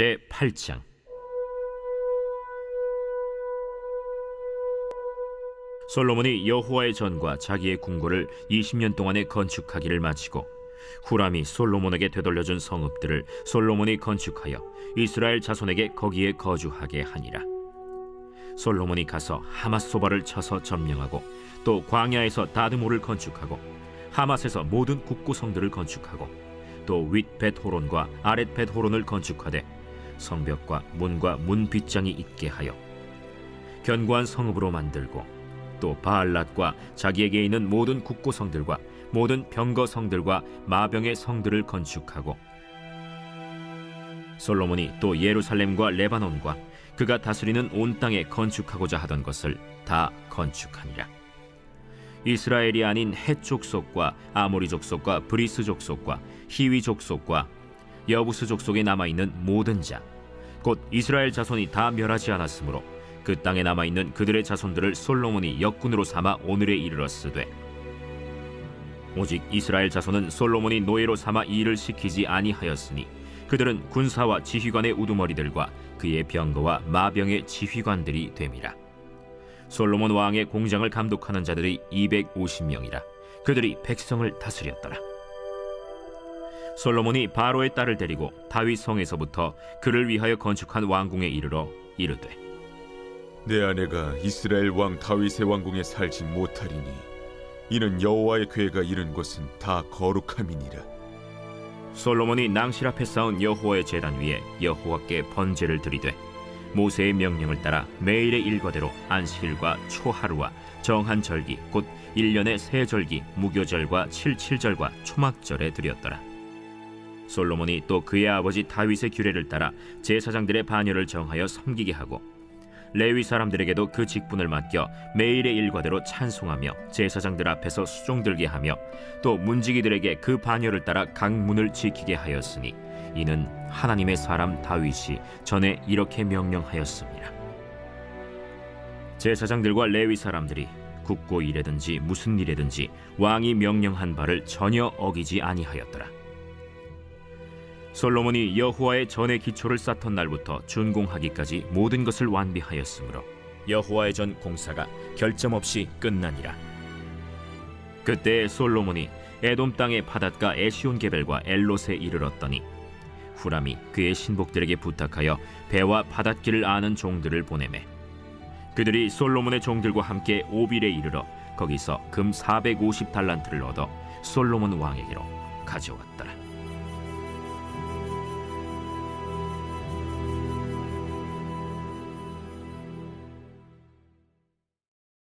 제 8장 솔로몬이 여호와의 전과 자기의 궁궐을 20년 동안에 건축하기를 마치고 후람이 솔로몬에게 되돌려준 성읍들을 솔로몬이 건축하여 이스라엘 자손에게 거기에 거주하게 하니라. 솔로몬이 가서 하맛소바를 쳐서 점령하고 또 광야에서 다드모를 건축하고 하맛에서 모든 국구성들을 건축하고 또 윗벳호론과 아랫벳호론을 건축하되 성벽과 문과 문 빗장이 있게 하여 견고한 성읍으로 만들고 또 바알랏과 자기에게 있는 모든 국고성들과 모든 병거 성들과 마병의 성들을 건축하고 솔로몬이 또 예루살렘과 레바논과 그가 다스리는 온 땅에 건축하고자 하던 것을 다 건축하니라. 이스라엘이 아닌 헷 족속과 아모리 족속과 브리스 족속과 히위 족속과 여부스 족속에 남아 있는 모든 자, 곧 이스라엘 자손이 다 멸하지 않았으므로 그 땅에 남아 있는 그들의 자손들을 솔로몬이 역군으로 삼아 오늘에 이르렀으되 오직 이스라엘 자손은 솔로몬이 노예로 삼아 이 일을 시키지 아니하였으니 그들은 군사와 지휘관의 우두머리들과 그의 병거와 마병의 지휘관들이 됨이라. 솔로몬 왕의 공장을 감독하는 자들이 250명이라. 그들이 백성을 다스렸더라. 솔로몬이 바로의 딸을 데리고 다윗 성에서부터 그를 위하여 건축한 왕궁에 이르러 이르되 내 아내가 이스라엘 왕 다윗의 왕궁에 살지 못하리니 이는 여호와의 괴가 이른 곳은 다 거룩함이니라. 솔로몬이 낭실 앞에 쌓은 여호와의 제단 위에 여호와께 번제를 드리되 모세의 명령을 따라 매일의 일과대로 안식일과 초하루와 정한 절기 곧 일년의 세 절기 무교절과 칠칠절과 초막절에 드렸더라 솔로몬이 또 그의 아버지 다윗의 규례를 따라 제사장들의 반열을 정하여 섬기게 하고 레위 사람들에게도 그 직분을 맡겨 매일의 일과대로 찬송하며 제사장들 앞에서 수종 들게 하며 또 문지기들에게 그 반열을 따라 각 문을 지키게 하였으니 이는 하나님의 사람 다윗이 전에 이렇게 명령하였습니다. 제사장들과 레위 사람들이 국고 일에든지 무슨 일에든지 왕이 명령한 바를 전혀 어기지 아니하였더라. 솔로몬이 여호와의 전의 기초를 쌓던 날부터 준공하기까지 모든 것을 완비하였으므로 여호와의 전 공사가 결점 없이 끝나니라. 그때 솔로몬이 에돔 땅의 바닷가 에시온 게벨과 엘롯에 이르렀더니 후람이 그의 신복들에게 부탁하여 배와 바닷길을 아는 종들을 보내매 그들이 솔로몬의 종들과 함께 오빌에 이르러 거기서 금 450달란트를 얻어 솔로몬 왕에게로 가져왔더라.